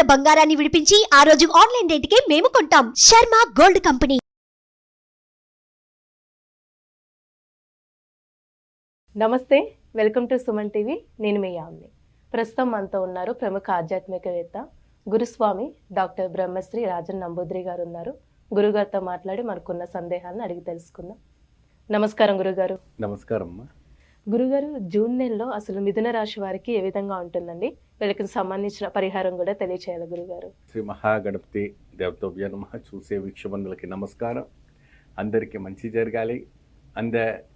ఉన్న బంగారాన్ని విడిపించి ఆ రోజు ఆన్లైన్ రేటుకే మేము కొంటాం. Sharma gold company. నమస్తే వెల్కమ్ టు సుమన్ టీవీ. నేను మీ యామ్ని. ప్రస్తుతం మనతో ఉన్నారు ప్రముఖ ఆధ్యాత్మికవేత్త గురుస్వామి డాక్టర్ బ్రహ్మశ్రీ రాజన్ నంబూద్రి గారు ఉన్నారు. గురుగారితో మాట్లాడి మనకున్న సందేహాలను అడిగి తెలుసుకుందాం. నమస్కారం గురుగారు. నమస్కారం అమ్మా గురుగారు జూన్ నెలలో అసలు మిథున రాశి వారికి ఏ విధంగా ఉంటుందండి? వీళ్ళకి సంబంధించిన పరిహారం కూడా తెలియచేయాలి గురుగారు. శ్రీ మహాగణపతి దేవతోభ్య నమ. చూసే వీక్షబంధులకి నమస్కారం. అందరికీ మంచి జరగాలి. అంద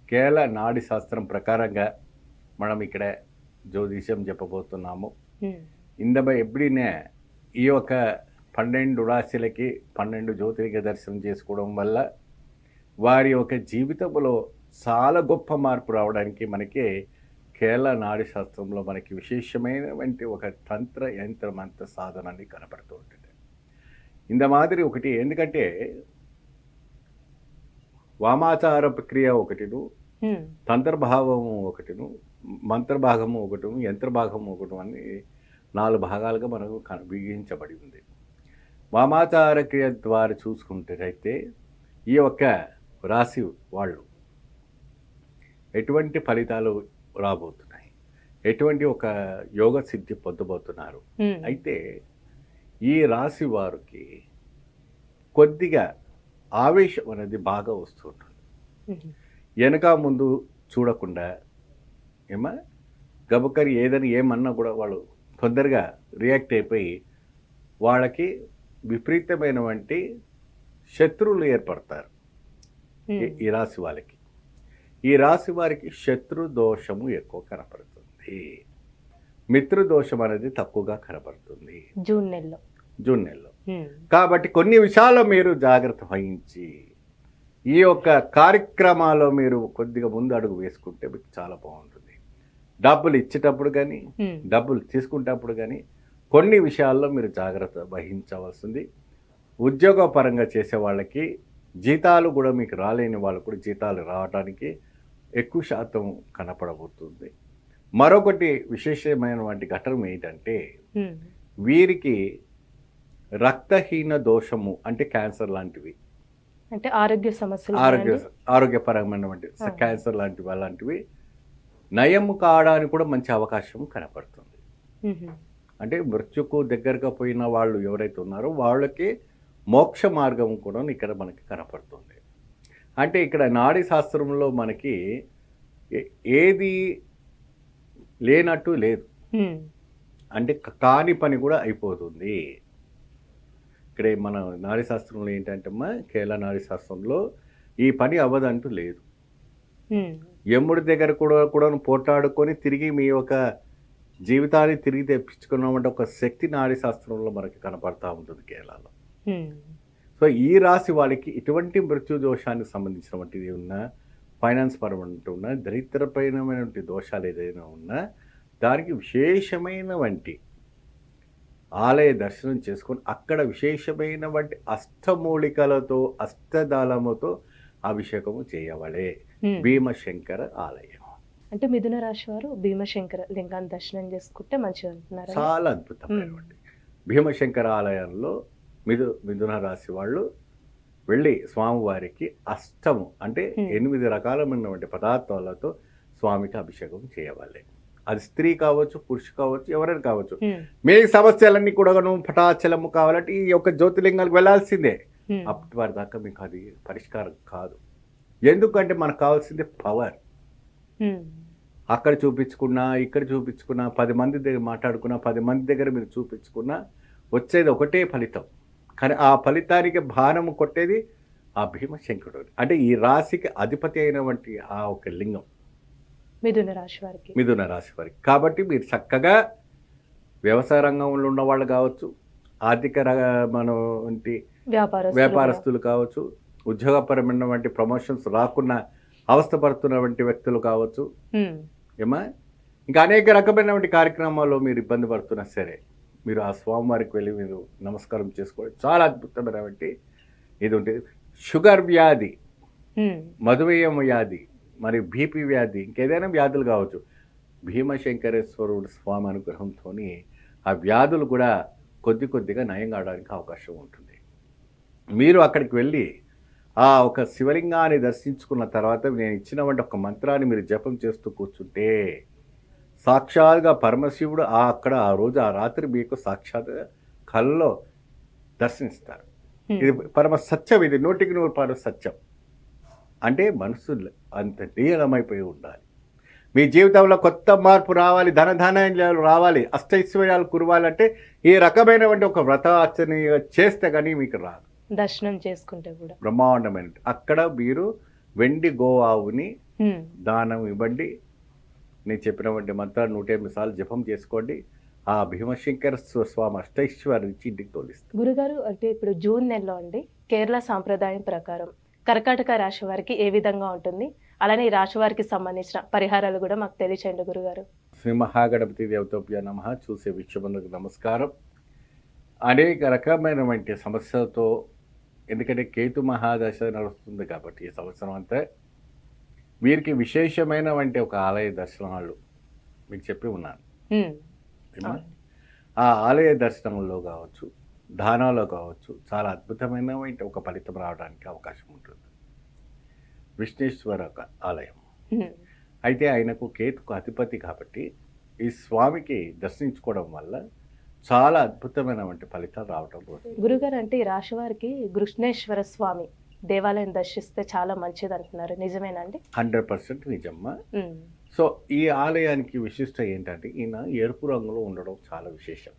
కేరళ నాడి శాస్త్రం ప్రకారంగా మనం ఇక్కడ జ్యోతిష్యం చెప్పబోతున్నాము. ఇందమ ఎప్పుడినే ఈ యొక్క పన్నెండు రాశులకి పన్నెండు జ్యోతిర్లింగ దర్శనం చేసుకోవడం వల్ల వారి యొక్క జీవితంలో చాలా గొప్ప మార్పు రావడానికి మనకి కేరళ నాడి శాస్త్రంలో మనకి విశేషమైనటువంటి ఒక తంత్ర యంత్ర మంత్ర సాధనాన్ని కనపడుతూ ఉంటుంది ఇంత మాదిరి ఒకటి ఎందుకంటే వామాచార ప్రక్రియ ఒకటిను. తంత్రభావము ఒకటిను మంత్రభాగము ఒకటి యంత్రభాగము ఒకటి అని నాలుగు భాగాలుగా మనకు విభజించబడి ఉంది వామాచార క్రియ ద్వారా చూసుకుంటే ఈ యొక్క రాశి వాళ్ళు ఎటువంటి ఫలితాలు రాబోతున్నాయి ఎటువంటి ఒక యోగ సిద్ధి పొందబోతున్నారు. అయితే ఈ రాశి వారికి కొద్దిగా ఆవేశం అనేది బాగా వస్తుంటుంది. వెనక ముందు చూడకుండా ఏమా గబకరి ఏదని ఏమన్నా కూడా వాళ్ళు తొందరగా రియాక్ట్ అయిపోయి వాళ్ళకి విపరీతమైనటువంటి శత్రువులు ఏర్పడతారు. ఈ రాశి వాళ్ళకి ఈ రాశి వారికి శత్రు దోషము ఎక్కువ కనపడుతుంది. మిత్రు దోషం అనేది తక్కువగా కనపడుతుంది. జూన్ నెలలో. జూన్ నెలలో. కాబట్టి కొన్ని విషయాల్లో మీరు జాగ్రత్త వహించి ఈ యొక్క కార్యక్రమాల్లో మీరు కొద్దిగా ముందు అడుగు వేసుకుంటే మీకు చాలా బాగుంటుంది. డబ్బులు ఇచ్చేటప్పుడు కానీ. డబ్బులు తీసుకునేటప్పుడు కానీ కొన్ని విషయాల్లో మీరు జాగ్రత్త వహించవలసింది. ఉద్యోగపరంగా చేసే వాళ్ళకి జీతాలు కూడా మీకు రాలేని వాళ్ళు కూడా జీతాలు రావడానికి ఎక్కువ శాతం కనపడబోతుంది మరొకటి విశేషమైనటువంటి ఘటన ఏంటంటే. వీరికి రక్తహీన దోషము అంటే క్యాన్సర్ లాంటివి అంటే ఆరోగ్య సమస్యలు ఆరోగ్య? ఆరోగ్యపరమైనటువంటి. క్యాన్సర్ లాంటివి అలాంటివి నయం కావడానికి కూడా మంచి అవకాశం కనపడుతుంది. అంటే మృత్యుకు దగ్గరగా పోయిన వాళ్ళు ఎవరైతే ఉన్నారో వాళ్ళకి మోక్ష మార్గం కూడా ఇక్కడ మనకి కనపడుతుంది అంటే ఇక్కడ నాడీ శాస్త్రంలో మనకి ఏది లేనట్టు లేదు. అంటే కాని పని కూడా అయిపోతుంది ఇక్కడ మన నాడీ శాస్త్రంలో ఏంటంటే అమ్మా కేరళ నాడీ శాస్త్రంలో ఈ పని అవ్వదంటూ లేదు హ్మ్. యముడి దగ్గర కూడా కూడా పోట్లాడుకొని తిరిగి మీ యొక్క జీవితాన్ని తిరిగి తెప్పించుకున్నామంటే ఒక శక్తి నాడీ శాస్త్రంలో మనకి కనపడతా ఉంటుంది కేరళలో. సో ఈ రాశి వాళ్ళకి ఇటువంటి మృత్యు దోషానికి సంబంధించినటువంటిది ఉన్నా ఫైనాన్స్ పరమైన ఉన్నా దరిద్రపైనటువంటి దోషాలు ఏదైనా ఉన్నా దానికి విశేషమైనవంటి ఆలయ దర్శనం చేసుకొని అక్కడ విశేషమైనటువంటి అష్టమూలికలతో అష్టదాళముతో అభిషేకము చేయవలే. భీమశంకర ఆలయం. అంటే మిథున రాశి వారు భీమశంకర లింగాన్ని దర్శనం చేసుకుంటే అంటున్నారు? చాలా అద్భుతమైనటువంటి. భీమశంకర ఆలయంలో మిథు మిథున రాశి వాళ్ళు వెళ్ళి స్వామివారికి అష్టము అంటే. ఎనిమిది రకాలమైనటువంటి పదార్థాలతో స్వామికి అభిషేకం చేయవాలి. అది స్త్రీ కావచ్చు పురుషు కావచ్చు ఎవరైనా కావచ్చు. మీ సమస్యలన్నీ కూడా పటాచలము కావాలంటే ఈ యొక్క జ్యోతిలింగాలకు వెళ్ళాల్సిందే. అప్పటి వారి దాకా మీకు అది పరిష్కారం కాదు. ఎందుకంటే మనకు కావాల్సింది పవర్ అక్కడ చూపించుకున్నా ఇక్కడ చూపించుకున్నా పది మంది దగ్గర మాట్లాడుకున్నా పది మంది దగ్గర మీరు చూపించుకున్నా వచ్చేది ఒకటే ఫలితం. కానీ ఆ ఫలితానికి భారము కొట్టేది ఆ భీమశంకరుడు. అంటే ఈ రాశికి అధిపతి అయినటువంటి ఆ ఒక లింగం. మిథున రాశి వారికి. మిథున రాశి వారికి. కాబట్టి మీరు చక్కగా వ్యవసాయ రంగంలో ఉన్న వాళ్ళు కావచ్చు ఆర్థిక మన వంటి వ్యాపారస్తులు వ్యాపారస్తులు కావచ్చు ఉద్యోగపరమైనటువంటి ప్రమోషన్స్ రాకుండా అవస్థపడుతున్నటువంటి వ్యక్తులు కావచ్చు. ఏమా? ఇంకా అనేక రకమైనటువంటి కార్యక్రమాల్లో మీరు ఇబ్బంది పడుతున్నా సరే మీరు ఆ స్వామివారికి వెళ్ళి మీరు నమస్కారం చేసుకోవడం చాలా అద్భుతమైనటువంటి ఇది ఉంటుంది షుగర్ వ్యాధి హ్మ్. మధుమేహం వ్యాధి మరి బీపీ వ్యాధి ఇంకేదైనా వ్యాధులు కావచ్చు. భీమశంకరేశ్వరుడు స్వామి అనుగ్రహంతో ఆ వ్యాధులు కూడా కొద్ది కొద్దిగా నయం కావడానికి అవకాశం ఉంటుంది. మీరు అక్కడికి వెళ్ళి ఆ ఒక శివలింగాన్ని దర్శించుకున్న తర్వాత నేను ఇచ్చినటువంటి ఒక మంత్రాన్ని మీరు జపం చేస్తూ కూర్చుంటే సాక్షాత్గా పరమశివుడు ఆ అక్కడ ఆ రోజు ఆ రాత్రి మీకు సాక్షాత్ కల్లో దర్శనిస్తారు. ఇది పరమ సత్యం ఇది నూటికి నూరు పరమ సత్యం. అంటే మనసు అంత నీలమైపోయి ఉండాలి. మీ జీవితంలో కొత్త మార్పు రావాలి ధన ధాన్యాలు రావాలి అష్టైశ్వర్యాలు కురవాలంటే ఈ రకమైనటువంటి ఒక వ్రతాచరణ చేస్తే కానీ మీకు రాదు. దర్శనం చేసుకుంటే కూడా. బ్రహ్మాండమైన అక్కడ మీరు వెండి గోవావుని. దానం ఇవ్వండి నేను చెప్పినటువంటి మంత్రాలు నూట ఎనిమిది సార్లు జపం చేసుకోండి. ఆ భీమశంకర స్వ- స్వామి అష్టైశ్వర్యం ఇచ్చి ఇంటికి తోలిస్తారు గురుగారు అంటే ఇప్పుడు జూన్ నెలలో అండి కేరళ సాంప్రదాయం ప్రకారం కర్కాటక రాశి వారికి ఏ విధంగా ఉంటుంది? అలానే ఈ రాశి వారికి సంబంధించిన పరిహారాలు కూడా మాకు తెలియచేయండి గురుగారు. శ్రీ మహాగణపతి దేవతోప్య నమ. చూసే విశ్వములకు నమస్కారం. అనేక రకమైనటువంటి సమస్యలతో ఎందుకంటే కేతు మహాదశ నడుస్తుంది కాబట్టి ఈ సంవత్సరం అంతా వీరికి విశేషమైనటువంటి ఒక ఆలయ దర్శనాలు మీకు చెప్పి ఉన్నాను. ఆ ఆలయ దర్శనంలో కావచ్చు దానాలో కావచ్చు చాలా అద్భుతమైనటువంటి ఒక ఫలితం రావడానికి అవకాశం ఉంటుంది. విష్ణేశ్వర ఆలయం. అయితే ఆయనకు కేతుకు అధిపతి కాబట్టి ఈ స్వామికి దర్శించుకోవడం వల్ల చాలా అద్భుతమైనటువంటి ఫలితాలు రావడం పోతుంది గురుగారు అంటే ఈ రాశి వారికి కృష్ణేశ్వర స్వామి. దేవాలయం దర్శిస్తే చాలా మంచిది అంటున్నారు నిజమేనండి? Hundred percent నిజమ్మా. సో ఈ ఆలయానికి విశిష్ట ఏంటంటే ఈయన ఎరుపు రంగులో ఉండడం చాలా విశేషం.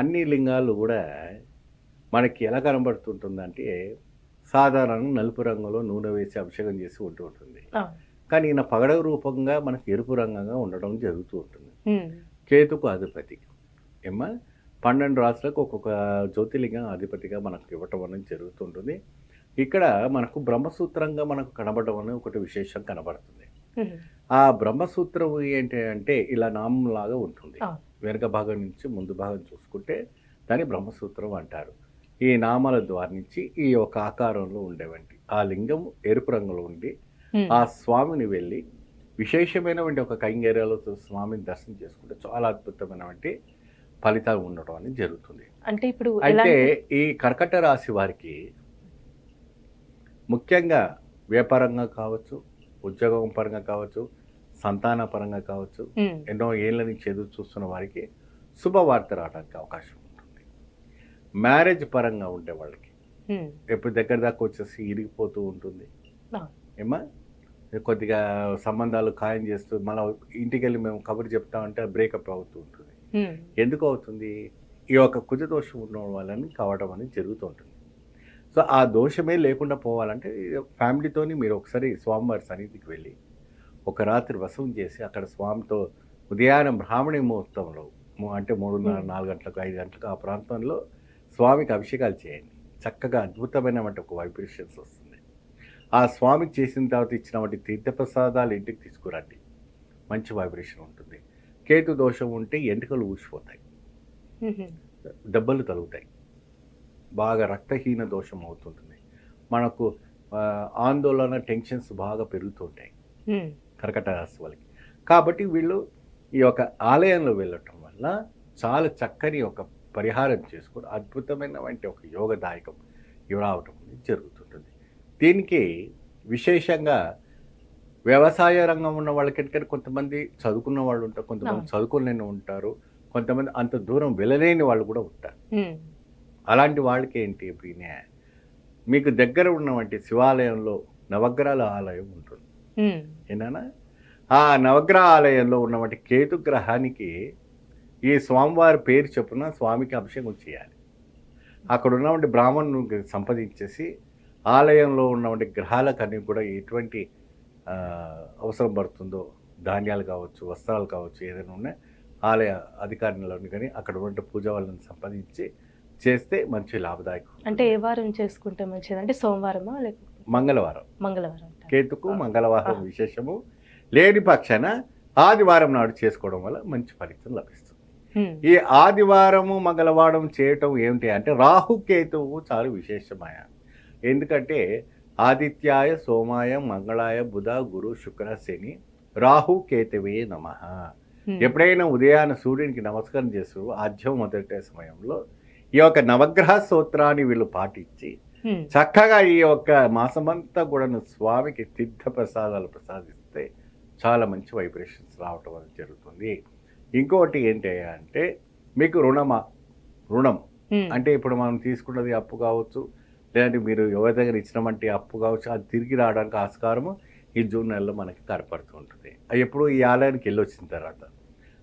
అన్ని లింగాలు కూడా మనకి ఎలా కనబడుతుంటుందంటే సాధారణంగా నలుపు రంగులో నూనె వేసి అభిషేకం చేసి ఉంటూ ఉంటుంది. కానీ ఈయన పగడ రూపంగా మనకి ఎరుపు రంగంగా ఉండడం జరుగుతూ ఉంటుంది. కేతుకు అధిపతి. ఏమ్మా? పన్నెండు రాష్ట్రాలకు ఒక్కొక్క జ్యోతిలింగం అధిపతిగా మనకు ఇవ్వటం అనేది జరుగుతుంటుంది ఇక్కడ మనకు బ్రహ్మసూత్రంగా మనకు కనబడడం అనేది ఒకటి విశేషం కనబడుతుంది. ఆ బ్రహ్మసూత్రం ఏంటి అంటే ఇలా నామంలాగా ఉంటుంది. వెనుక భాగం నుంచి ముందు భాగం చూసుకుంటే దాన్ని బ్రహ్మసూత్రం అంటారు ఈ నామాల ద్వారా నుంచి ఈ ఒక ఆకారంలో ఉండేవంటి ఆ లింగం ఎరుపు రంగులో ఉండి. ఆ స్వామిని వెళ్ళి విశేషమైనటువంటి ఒక కైంగర్యాలతో స్వామిని దర్శనం చేసుకుంటే చాలా అద్భుతమైనటువంటి ఫలితాలు ఉండడం అనేది జరుగుతుంది అంటే ఇప్పుడు అయితే ఈ కర్కట రాశి వారికి ముఖ్యంగా వ్యాపారంగా కావచ్చు ఉద్యోగం పరంగా కావచ్చు సంతాన పరంగా కావచ్చు. ఎన్నో ఏళ్ళ నుంచి ఎదురు చూస్తున్న వారికి శుభవార్త రావడానికి అవకాశం ఉంటుంది మ్యారేజ్ పరంగా ఉండే వాళ్ళకి. ఎప్పుడు దగ్గర దాకా వచ్చేసి ఇరిగిపోతూ ఉంటుంది. ఏమా కొద్దిగా సంబంధాలు ఖాయం చేస్తూ మన ఇంటికి వెళ్ళి మేము కబురు చెప్తామంటే బ్రేకప్ అవుతూ ఉంటుంది. ఎందుకు అవుతుంది ఈ యొక్క కుజ దోషం ఉన్న వాళ్ళని కావడం అనేది జరుగుతూ ఉంటుంది సో ఆ దోషమే లేకుండా పోవాలంటే ఫ్యామిలీతోని మీరు ఒకసారి స్వామివారి సన్నిధికి వెళ్ళి ఒక రాత్రి వసం చేసి అక్కడ స్వామితో ఉదయాన్నం బ్రాహ్మణి ముహూర్తంలో అంటే మూడున్నర. నాలుగు గంటలకు ఐదు గంటలకు ఆ ప్రాంతంలో స్వామికి అభిషేకాలు చేయండి. చక్కగా అద్భుతమైనటువంటి ఒక వైబ్రేషన్స్ వస్తుంది. ఆ స్వామికి చేసిన తర్వాత ఇచ్చినటువంటి తీర్థప్రసాదాలు ఇంటికి తీసుకురండి. మంచి వైబ్రేషన్ ఉంటుంది. కేతు దోషం ఉంటే ఎంటుకలు ఊసిపోతాయి. దెబ్బలు తగులుతాయి. బాగా రక్తహీన దోషం అవుతుంటుంది మనకు ఆందోళన టెన్షన్స్ బాగా పెరుగుతుంటాయి. కర్కట రాశి వాళ్ళకి కాబట్టి వీళ్ళు ఈ యొక్క ఆలయంలో వెళ్ళటం వల్ల చాలా చక్కని ఒక పరిహారం చేసుకుని అద్భుతమైనటువంటి ఒక యోగదాయకం ఇవి రావటం అనేది జరుగుతుంటుంది దీనికి విశేషంగా వ్యవసాయ రంగం ఉన్న వాళ్ళకి ఎందుకంటే కొంతమంది చదువుకున్న వాళ్ళు ఉంటారు కొంతమంది. చదువుకోలేని ఉంటారు కొంతమంది అంత దూరం వెళ్ళలేని వాళ్ళు కూడా ఉంటారు. అలాంటి వాళ్ళకి ఏంటి ఇప్పుడు మీకు దగ్గర ఉన్నటువంటి శివాలయంలో నవగ్రహాల ఆలయం ఉంటుంది. ఏనా ఆ నవగ్రహ ఆలయంలో ఉన్నటువంటి కేతు గ్రహానికి ఈ స్వామివారి పేరు చొప్పున స్వామికి అభిషేకం చేయాలి. అక్కడ ఉన్నటువంటి బ్రాహ్మణుని సంపాదించేసి ఆలయంలో ఉన్నటువంటి గ్రహాలకన్నీ కూడా ఎటువంటి అవసరం పడుతుందో ధాన్యాలు కావచ్చు వస్త్రాలు కావచ్చు ఏదైనా ఉన్నాయి ఆలయ అధికారులను కానీ అక్కడ ఉన్న పూజ వాళ్ళని సంపాదించి చేస్తే మంచి లాభదాయకం అంటే ఏ వారం చేసుకుంటే మంచిది అంటే సోమవారమా లేకపోతే మంగళవారం మంగళవారం? కేతుకు. మంగళవారం. విశేషము లేని పక్షాన ఆదివారం నాడు చేసుకోవడం వల్ల మంచి ఫలితం లభిస్తుంది. ఈ ఆదివారము మంగళవారం చేయటం ఏమిటి అంటే రాహుకేతువు చాలా విశేషమైన ఎందుకంటే ఆదిత్యాయ సోమాయ మంగళాయ బుధ గురు శుక్ర శని రాహుకేతువే నమ. ఎప్పుడైనా ఉదయాన్న సూర్యునికి నమస్కారం చేస్తూ ఆద్యం మొదటి సమయంలో ఈ యొక్క నవగ్రహ సూత్రాన్ని వీళ్ళు పాటించి. చక్కగా ఈ యొక్క మాసమంతా కూడా స్వామికి తీర్థ ప్రసాదాలు ప్రసాదిస్తే చాలా మంచి వైబ్రేషన్స్ రావటం అనేది జరుగుతుంది ఇంకోటి ఏంటి అంటే మీకు రుణమా రుణం. అంటే ఇప్పుడు మనం తీసుకున్నది అప్పు కావచ్చు లేదంటే మీరు ఎవరి దగ్గర ఇచ్చినామంటే అప్పు కావచ్చు అది తిరిగి రావడానికి ఆస్కారము ఈ జూన్ నెలలో మనకి కనపడుతూ ఉంటుంది ఎప్పుడు ఈ ఆలయానికి వెళ్ళి వచ్చిన తర్వాత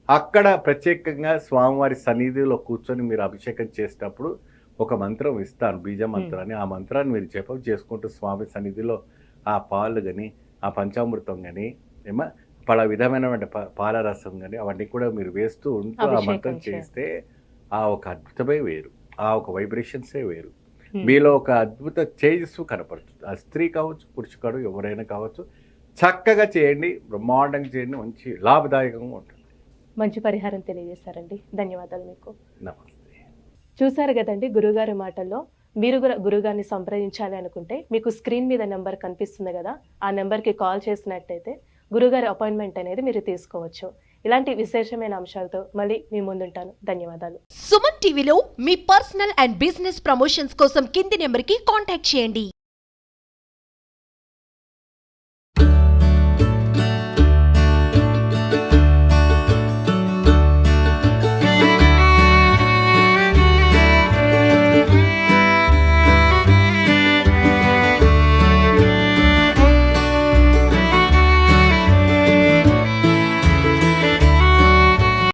అక్కడ ప్రత్యేకంగా స్వామివారి సన్నిధిలో కూర్చొని మీరు అభిషేకం చేసేటప్పుడు ఒక మంత్రం ఇస్తాను బీజ మంత్రాన్ని. ఆ మంత్రాన్ని మీరు జపం చేసుకుంటూ స్వామి సన్నిధిలో ఆ పాలు కానీ ఆ పంచామృతం కానీ ఏమో పల విధమైన ప- పాలరసం కానీ అవన్నీ కూడా మీరు వేస్తూ ఉంటూ ఆ మంత్రం. చేస్తే ఆ ఒక అద్భుతమే వేరు. ఆ ఒక వైబ్రేషన్సే వేరు. మీలో ఒక అద్భుత తేజస్సు కనపడుతుంది ఆ స్త్రీ కావచ్చు పురుషుడు ఎవరైనా కావచ్చు చక్కగా చేయండి బ్రహ్మాండంగా చేయండి మంచి లాభదాయకంగా ఉంటుంది. మంచి పరిహారం తెలియజేశారండి ధన్యవాదాలు మీకు. నమస్తే. చూసారు కదండి గురుగారి మాటల్లో మీరు కూడా గురుగారిని సంప్రదించాలి అనుకుంటే మీకు స్క్రీన్ మీద నెంబర్ కనిపిస్తుంది కదా ఆ నెంబర్కి కాల్ చేసినట్టయితే గురుగారి అపాయింట్మెంట్ అనేది మీరు తీసుకోవచ్చు. ఇలాంటి విశేషమైన అంశాలతో మళ్ళీ మీ ముందుంటాను. ధన్యవాదాలు. సుమన్ టీవీలో మీ పర్సనల్ అండ్ బిజినెస్ ప్రమోషన్స్ కోసం కింది నెంబర్కి కాంటాక్ట్ చేయండి.